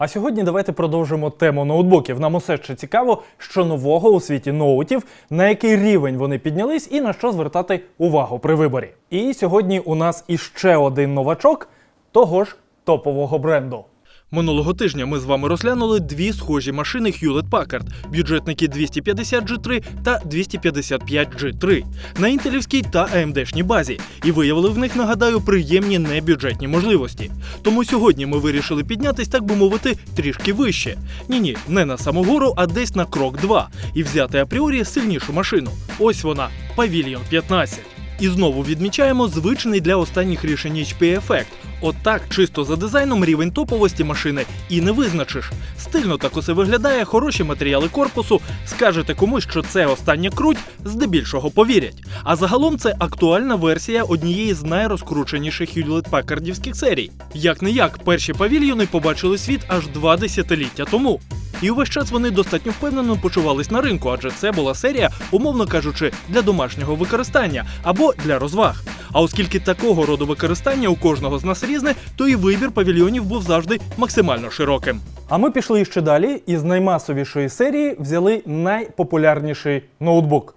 А сьогодні давайте продовжимо тему ноутбуків. Нам усе ще цікаво, що нового у світі ноутів, на який рівень вони піднялись і на що звертати увагу при виборі. І сьогодні у нас іще один новачок того ж топового бренду. Минулого тижня ми з вами розглянули дві схожі машини Hewlett Packard – бюджетники 250 G3 та 255 G3 на інтелівській та AMD-шній базі, і виявили в них, нагадаю, приємні небюджетні можливості. Тому сьогодні ми вирішили піднятись, так би мовити, трішки вище. Ні, ні, не на саму гору, а десь на крок 2 і взяти апріорі сильнішу машину. Ось вона Pavilion 15. І знову відмічаємо звичний для останніх рішень HP ефект. От так, чисто за дизайном рівень топовості машини і не визначиш. Стильно так усе виглядає, хороші матеріали корпусу. Скажете комусь, що це остання круть, здебільшого повірять. А загалом це актуальна версія однієї з найрозкрученіших Hewlett Packardівських серій. Як не як, перші павільйони побачили світ аж два десятиліття тому. І увесь час вони достатньо впевнено почувались на ринку, адже це була серія, умовно кажучи, для домашнього використання або для розваг. А оскільки такого роду використання у кожного з нас різне, то і вибір павільйонів був завжди максимально широким. А ми пішли ще далі і з наймасовішої серії взяли найпопулярніший ноутбук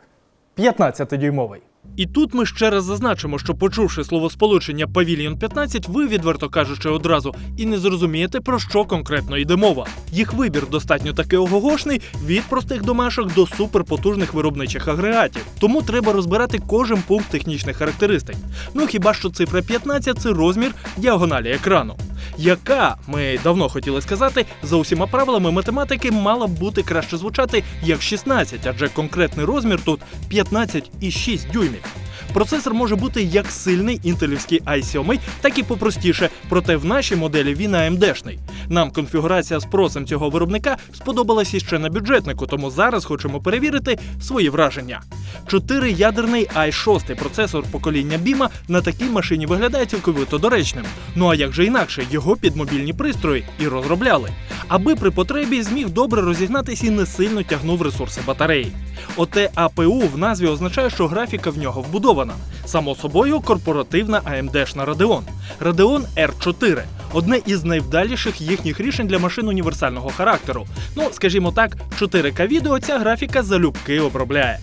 15-дюймовий. І тут ми ще раз зазначимо, що почувши словосполучення Pavilion 15, ви, відверто кажучи, одразу і не зрозумієте, про що конкретно йде мова. Їх вибір достатньо таки огогошний від простих домашок до суперпотужних виробничих агрегатів. Тому треба розбирати кожен пункт технічних характеристик. Ну хіба що цифра 15 це розмір діагоналі екрану. Яка, ми давно хотіли сказати, за усіма правилами математики мала б бути краще звучати як 16, адже конкретний розмір тут 15,6 дюймів. Процесор може бути як сильний інтелівський i7, так і попростіше, проте в нашій моделі він AMD-шний. Нам конфігурація з просом цього виробника сподобалась іще на бюджетнику, тому зараз хочемо перевірити свої враження. Чотириядерний i6 процесор покоління Біма на такій машині виглядає цілковито доречним. Ну а як же інакше, його під мобільні пристрої і розробляли, аби при потребі зміг добре розігнатись і не сильно тягнув ресурси батареї. Оте АПУ в назві означає, що графіка в нього вбудована. Само собою, корпоративна AMD-шна Radeon. Radeon R4 одне із найвдаліших їхніх рішень для машин універсального характеру. Ну, скажімо так, 4К відео ця графіка залюбки обробляє.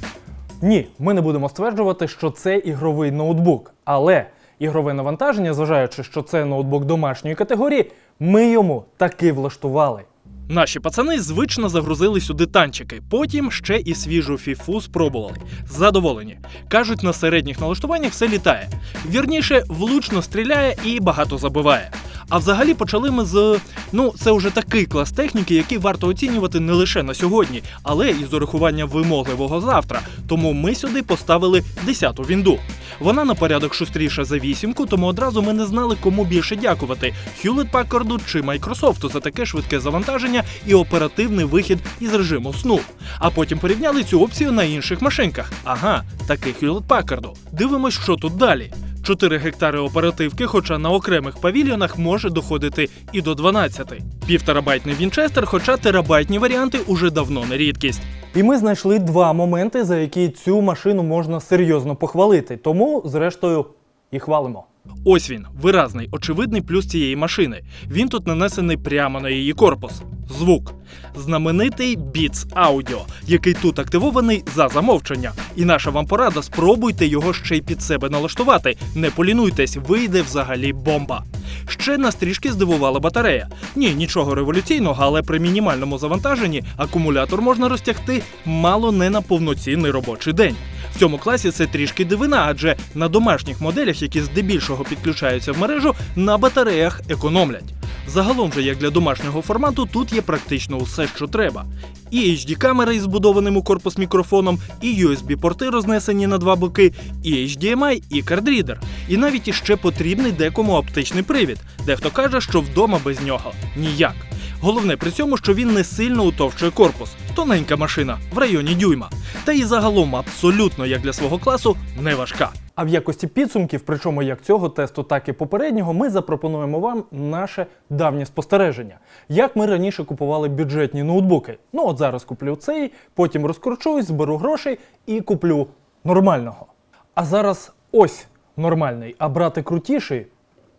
Ні, ми не будемо стверджувати, що це ігровий ноутбук, але ігрове навантаження, зважаючи, що це ноутбук домашньої категорії, ми йому таки влаштували. Наші пацани звично загрузили сюди танчики, потім ще і свіжу фіфу спробували. Задоволені. Кажуть, на середніх налаштуваннях все літає. Вірніше, влучно стріляє і багато забиває. А взагалі почали ми з. Ну, це вже такий клас техніки, який варто оцінювати не лише на сьогодні, але і з урахуванням вимогливого завтра. Тому ми сюди поставили 10-ту вінду. Вона на порядок шустріша за вісімку, тому одразу ми не знали, кому більше дякувати Hewlett Packard чи Microsoft за таке швидке завантаження і оперативний вихід із режиму сну. А потім порівняли цю опцію на інших машинках. Ага, такий Hewlett Packard. Дивимось, що тут далі. 4 гектари оперативки, хоча на окремих павільйонах може доходити і до 12. Півтерабайтний Вінчестер, хоча терабайтні варіанти уже давно не рідкість. І ми знайшли два моменти, за які цю машину можна серйозно похвалити. Тому, зрештою, і хвалимо. Ось він, виразний, очевидний плюс цієї машини. Він тут нанесений прямо на її корпус. Звук. Знаменитий Beats Audio, який тут активований за замовчення. І наша вам порада, спробуйте його ще й під себе налаштувати. Не полінуйтесь, вийде взагалі бомба. Ще нас трішки здивувала батарея. Ні, нічого революційного, але при мінімальному завантаженні акумулятор можна розтягти мало не на повноцінний робочий день. В цьому класі це трішки дивина, адже на домашніх моделях, які здебільшого підключаються в мережу, на батареях економлять. Загалом же, як для домашнього формату, тут є практично усе, що треба. І HD-камера із збудованим у корпус мікрофоном, і USB-порти рознесені на два боки, і HDMI, і кардрідер. І навіть іще потрібний декому оптичний привід. Дехто каже, що вдома без нього ніяк. Головне при цьому, що він не сильно утовчує корпус. Тоненька машина в районі дюйма. Та і загалом абсолютно, як для свого класу, не важка. А в якості підсумків, причому як цього тесту, так і попереднього, ми запропонуємо вам наше давнє спостереження. Як ми раніше купували бюджетні ноутбуки. Ну от зараз куплю цей, потім розкручуюсь, зберу грошей і куплю нормального. А зараз ось нормальний, а брати крутіший.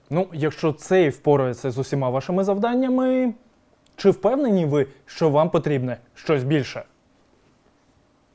Ну, якщо цей впорається з усіма вашими завданнями, Чи впевнені ви, що вам потрібне щось більше?